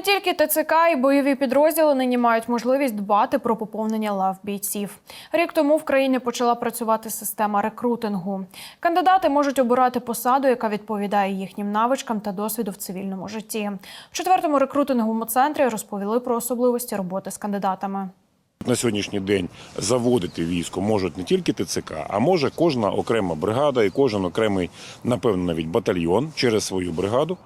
тільки ТЦК і бойові підрозділи нині мають можливість дбати про поповнення лав бійців. Рік тому в країні почала працювати система рекрутингу. Кандидати можуть обирати посаду, яка відповідає їхнім навичкам та досвіду в цивільному житті. В четвертому рекрутинговому центрі розповіли про особливості роботи з кандидатами. На сьогоднішній день заводити військо можуть не тільки ТЦК, а може кожна окрема бригада і кожен окремий, напевно, навіть батальйон через свою бригаду.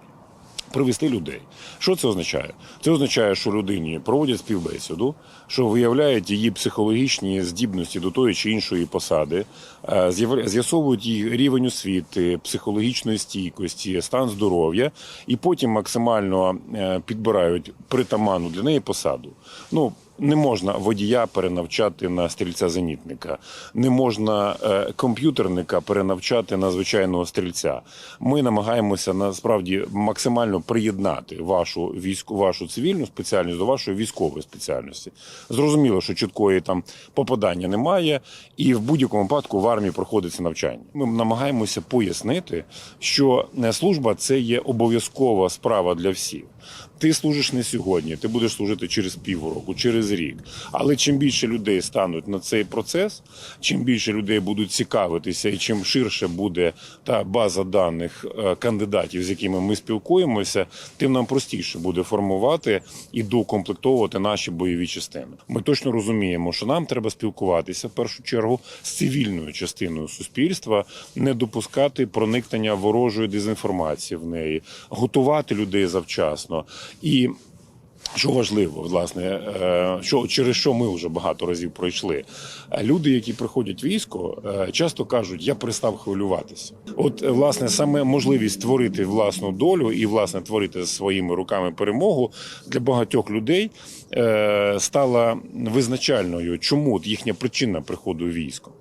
Привести людей. Що це означає? Це означає, що людині проводять співбесіду, що виявляють її психологічні здібності до тої чи іншої посади, е, з'ясовують її рівень освіти, психологічної стійкості, стан здоров'я, і потім максимально е, підбирають притаманну для неї посаду. Ну, не можна водія перенавчати на стрільця-зенітника, не можна е, комп'ютерника перенавчати на звичайного стрільця. Ми намагаємося насправді максимально приєднати вашу війську, вашу цивільну спеціальність до вашої військової спеціальності. Зрозуміло, що чіткої там попадання немає, і в будь-якому випадку в армії проходиться навчання. Ми намагаємося пояснити, що е, служба це є обов'язкова справа для всіх. Ти служиш не сьогодні, ти будеш служити через півроку, через рік. Але чим більше людей стануть на цей процес, чим більше людей будуть цікавитися, і чим ширше буде та база даних е, кандидатів, з якими ми спілкуємося, тим нам простіше буде формувати і доукомплектовувати наші бойові частини. Ми точно розуміємо, що нам треба спілкуватися в першу чергу з цивільною частиною суспільства, не допускати проникнення ворожої дезінформації в неї, готувати людей завчасно і. Що важливо, власне, е, що через що ми вже багато разів пройшли. Е, Люди, які приходять в військо, е, часто кажуть, я перестав хвилюватися. От, власне, саме можливість створити власну долю і власне творити своїми руками перемогу для багатьох людей стала визначальною, чому їхня причина приходу у військо.